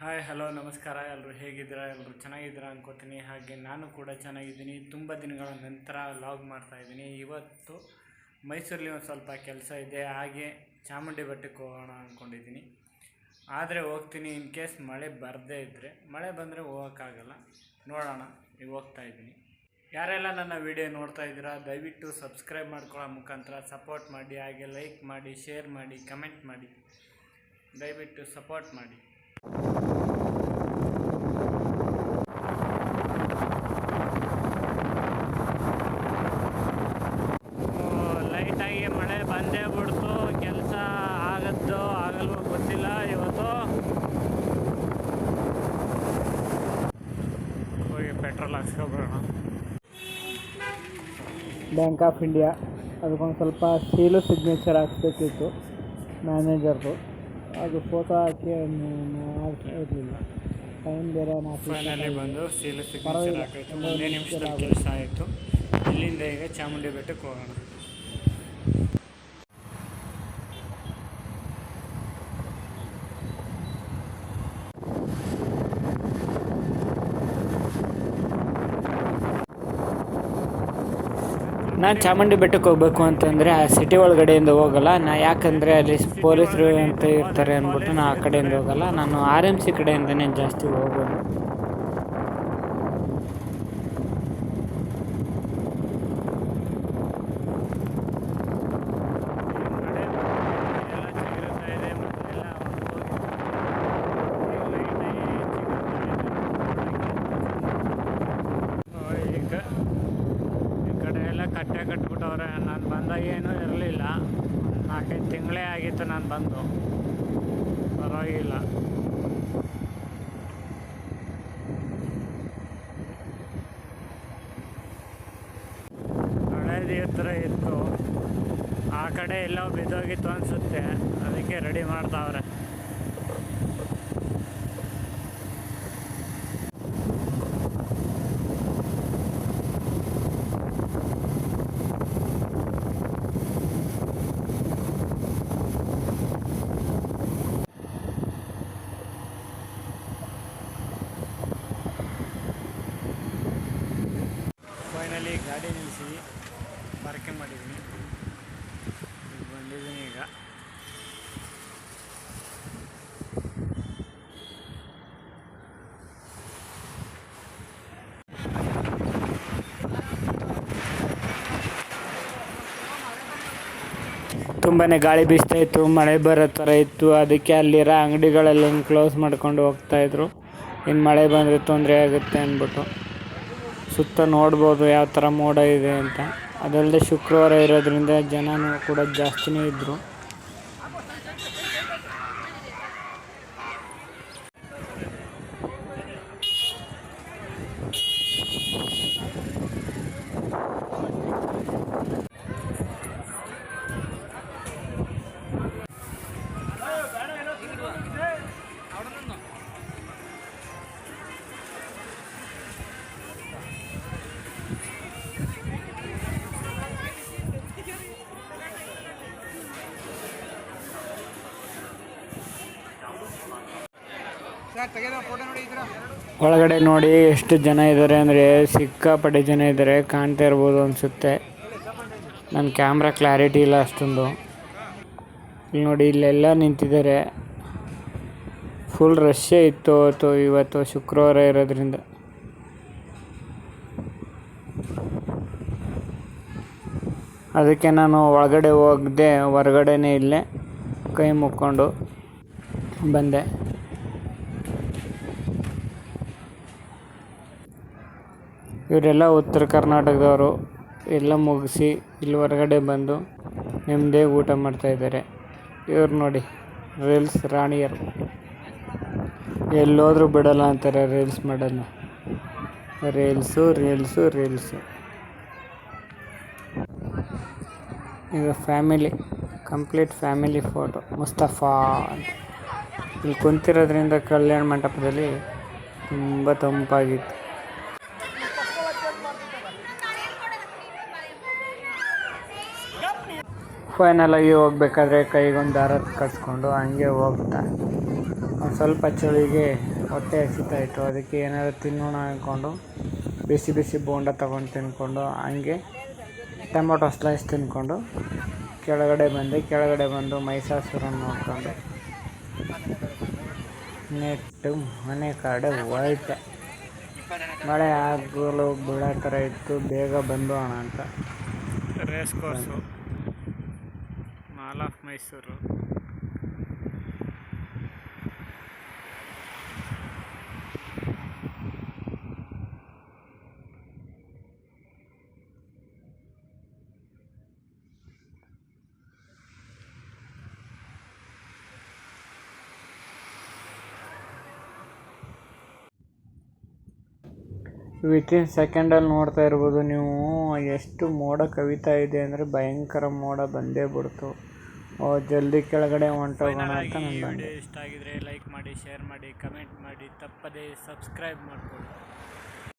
Hi hello ನಮಸ್ಕಾರ. ಎಲ್ಲರೂ ಹೇಗಿದ್ದೀರಾ? ಎಲ್ಲರೂ ಚೆನ್ನಾಗಿದ್ದೀರಾ ಅನ್ಕೋತೀನಿ. ಹಾಗೆ ನಾನು ಕೂಡ ಚೆನ್ನಾಗಿದ್ದೀನಿ. ತುಂಬ ದಿನಗಳ ನಂತರ ಲಾಗ್ ಮಾಡ್ತಾ ಇದ್ದೀನಿ. ಇವತ್ತು ಮೈಸೂರಲ್ಲಿ ಒಂದು ಸ್ವಲ್ಪ ಕೆಲಸ ಇದೆ. ಹಾಗೆ ಚಾಮುಂಡಿ ಬೆಟ್ಟಕ್ಕೆ ಹೋಗೋಣ ಅಂದ್ಕೊಂಡಿದ್ದೀನಿ ಆದರೆ ಹೋಗ್ತೀನಿ ಇನ್ ಕೇಸ್ ಮಳೆ ಬರದೇ ಇದ್ದರೆ ಮಳೆ ಬಂದರೆ ಹೋಗೋಕ್ಕಾಗಲ್ಲ. ನೋಡೋಣ. ಈಗ ಹೋಗ್ತಾ ಇದ್ದೀನಿ. ಯಾರೆಲ್ಲ ನನ್ನ ವಿಡಿಯೋ ನೋಡ್ತಾ ಇದ್ದೀರಾ, ದಯವಿಟ್ಟು ಸಬ್ಸ್ಕ್ರೈಬ್ ಮಾಡ್ಕೊಳ್ಳೋ ಮುಖಾಂತರ ಸಪೋರ್ಟ್ ಮಾಡಿ. ಹಾಗೆ ಲೈಕ್ ಮಾಡಿ ಶೇರ್ ಮಾಡಿ ಕಮೆಂಟ್ ಮಾಡಿ. ದಯವಿಟ್ಟು ಸಪೋರ್ಟ್ ಮಾಡಿ. ಲೈಟಾಗಿ ಮಳೆ ಬಂದೇ ಬಿಡ್ತು. ಕೆಲಸ ಆಗತ್ತೋ ಆಗಲ್ವೋ ಗೊತ್ತಿಲ್ಲ ಇವತ್ತು. ಹೋಗಿ ಪೆಟ್ರೋಲ್ ಹಾಕ್ಸ್ಕೊಬರೋಣ ಬ್ಯಾಂಕ್ ಆಫ್ ಇಂಡಿಯಾ. ಅದಕ್ಕೊಂದು ಸ್ವಲ್ಪ ಸೀಲು ಸಿಗ್ನೇಚರ್ ಹಾಕ್ಸ್ಬೇಕಿತ್ತು. ಮ್ಯಾನೇಜರ್ದು ಅದು ಫೋಟೋ ಹಾಕಿ ಇರಲಿಲ್ಲ. ಟೈಮ್ ಬೇರೆ ಫೈನಲಿ ಬಂದು ಸೀಲು ಸಿಗ್ನೇಚರ್ ಹಾಕಾಯ್ತು ಒಂದೇ ನಿಮಿಷದಲ್ಲಿ ಕೆಲಸ ಆಯಿತು. ಇಲ್ಲಿಂದ ಈಗ ಚಾಮುಂಡಿ ಬೆಟ್ಟಕ್ಕೆ ಹೋಗೋಣ. ನಾನು ಚಾಮುಂಡಿ ಬೆಟ್ಟಕ್ಕೆ ಹೋಗ್ಬೇಕು ಅಂತಂದರೆ ಆ ಸಿಟಿ ಒಳಗಡೆಯಿಂದ ಹೋಗಲ್ಲ. ನಾ ಯಾಕಂದರೆ ಅಲ್ಲಿ ಪೊಲೀಸರು ಅಂತ ಇರ್ತಾರೆ ಅಂದ್ಬಿಟ್ಟು ನಾ ಆ ಕಡೆಯಿಂದ ಹೋಗಲ್ಲ. ನಾನು ಆರ್ ಎಂ ಸಿ ಕಡೆಯಿಂದನೇ ಜಾಸ್ತಿ ಹೋಗೋದು ಈಗ ಈ ಕಡೆ ಎಲ್ಲ ಕಟ್ಟೆ ಕಟ್ಬಿಟ್ಟವ್ರೆ ನಾನು ಬಂದಾಗ ಏನೂ ಇರಲಿಲ್ಲ. ನಾಲ್ಕೈದು ತಿಂಗಳೇ ಆಗಿತ್ತು ನಾನು ಬಂದು. ಪರವಾಗಿಲ್ಲ. ಹಳೇದು ಹತ್ರ ಇತ್ತು. ಆ ಕಡೆ ಎಲ್ಲೋ ಬಿದ್ದೋಗಿತ್ತು ಅನಿಸುತ್ತೆ. ಅದಕ್ಕೆ ರೆಡಿ ಮಾಡ್ತಾವ್ರೆ ತುಂಬಾ ಗಾಳಿ ಬೀಸ್ತಾ ಇತ್ತು, ಮಳೆ ಬರೋ ಥರ ಇತ್ತು. ಅದಕ್ಕೆ ಅಲ್ಲಿರೋ ಅಂಗಡಿಗಳೆಲ್ಲ ಕ್ಲೋಸ್ ಮಾಡ್ಕೊಂಡು ಹೋಗ್ತಾ ಇದ್ರು. ಇನ್ನು ಮಳೆ ಬಂದರೆ ತೊಂದರೆ ಆಗುತ್ತೆ ಅಂದ್ಬಿಟ್ಟು. ಸುತ್ತ ನೋಡ್ಬೋದು ಯಾವ ಥರ ಮೋಡ ಇದೆ ಅಂತ. ಅದಲ್ಲದೆ ಶುಕ್ರವಾರ ಇರೋದ್ರಿಂದ ಜನನೂ ಕೂಡ ಜಾಸ್ತಿನೇ ಇದ್ದರು ಒಳಗಡೆ ನೋಡಿ ಎಷ್ಟು ಜನ ಇದ್ದಾರೆ ಅಂದರೆ ಸಿಕ್ಕಾಪಟ್ಟೆ ಜನ ಇದ್ದಾರೆ, ಕಾಣ್ತಾ ಇರ್ಬೋದು ಅನಿಸುತ್ತೆ. ನನ್ನ ಕ್ಯಾಮ್ರಾ ಕ್ಲಾರಿಟಿ ಇಲ್ಲ ಅಷ್ಟೊಂದು. ಇಲ್ಲಿ ನೋಡಿ, ಇಲ್ಲೆಲ್ಲ ನಿಂತಿದ್ದಾರೆ. ಫುಲ್ ರಶ್ಶೇ ಇತ್ತು ಅವತ್ತು, ಇವತ್ತು ಶುಕ್ರವಾರ ಇರೋದ್ರಿಂದ. ಅದಕ್ಕೆ ನಾನು ಒಳಗಡೆ ಹೋಗದೆ, ಹೊರಗಡೆನೇ ಇಲ್ಲೇ ಕೈ ಮುಕ್ಕೊಂಡು ಬಂದೆ. ಇವರೆಲ್ಲ ಉತ್ತರ ಕರ್ನಾಟಕದವರು. ಎಲ್ಲ ಮುಗಿಸಿ ಇಲ್ಲಿ ಹೊರಗಡೆ ಬಂದು ನಿಮ್ಮದೇ ಊಟ ಮಾಡ್ತಾಯಿದ್ದಾರೆ ಇವ್ರು ನೋಡಿ ರೀಲ್ಸ್ ರಾಣಿಯರು. ಎಲ್ಲೋದ್ರೂ ಬಿಡಲ್ಲ ಅಂತಾರೆ ರೀಲ್ಸ್ ಮಾಡೋದನ್ನ. ರೀಲ್ಸು ರೀಲ್ಸು ರೀಲ್ಸು ಈಗ family complete family photo Mustafa ಅಂತ. ಇಲ್ಲಿ ಕುಂತಿರೋದ್ರಿಂದ ಕಲ್ಯಾಣ ಮಂಟಪದಲ್ಲಿ ತುಂಬ ತಂಪಾಗಿತ್ತು. ಫೈನಲಾಗಿ ಹೋಗ್ಬೇಕಾದ್ರೆ ಕೈಗೊಂದು ದಾರ ಕಟ್ಕೊಂಡು ಹಂಗೆ ಹೋಗ್ತಾ. ಒಂದು ಸ್ವಲ್ಪ ಚಳಿಗೆ ಹೊಟ್ಟೆ ಹಸಿತಾಯಿತ್ತು ಅದಕ್ಕೆ ಏನಾದ್ರು ತಿನ್ನೋಣ ಅಂದ್ಕೊಂಡು ಬಿಸಿ ಬಿಸಿ ಬೋಂಡ ತಗೊಂಡು ತಿನ್ಕೊಂಡು ಹಂಗೆ ಟೊಮೊಟೊ ಸ್ಲೈಸ್ ತಿನ್ಕೊಂಡು ಕೆಳಗಡೆ ಬಂದೆ. ಕೆಳಗಡೆ ಬಂದು ಮೈಸಾಸುರನ್ನು ನೋಡ್ಕೊಂಡು. ನೆಟ್ಟು ಮನೆ ಕಡೆ ಹೋಯ್ತೆ. ಮಳೆ ಆಗಲು ಬೀಳೋ ಥರ ಇತ್ತು. ಬೇಗ ಬಂದು ಅಣ್ಣ ಅಂತ. Race course mall of Mysuru. Within ಸೆಕೆಂಡಲ್ಲಿ ನೋಡ್ತಾ ಇರ್ಬೋದು ನೀವು, ಎಷ್ಟು ಮೋಡ ಕವಿತಾ ಇದೆ ಅಂದರೆ ಭಯಂಕರ ಮೋಡ ಬಂದೇ ಬಿಡ್ತು. ಓ ಜಲ್ದಿ ಕೆಳಗಡೆ ಹೊಂಟೋಗೋಣ ಅಂತ ನಾನು ಬಂದೆ ಇಷ್ಟ ಆಗಿದ್ರೆ ಲೈಕ್ ಮಾಡಿ ಶೇರ್ ಮಾಡಿ ಕಮೆಂಟ್ ಮಾಡಿ ತಪ್ಪದೇ ಸಬ್ಸ್ಕ್ರೈಬ್ ಮಾಡ್ಕೊಳ್ಳಿ.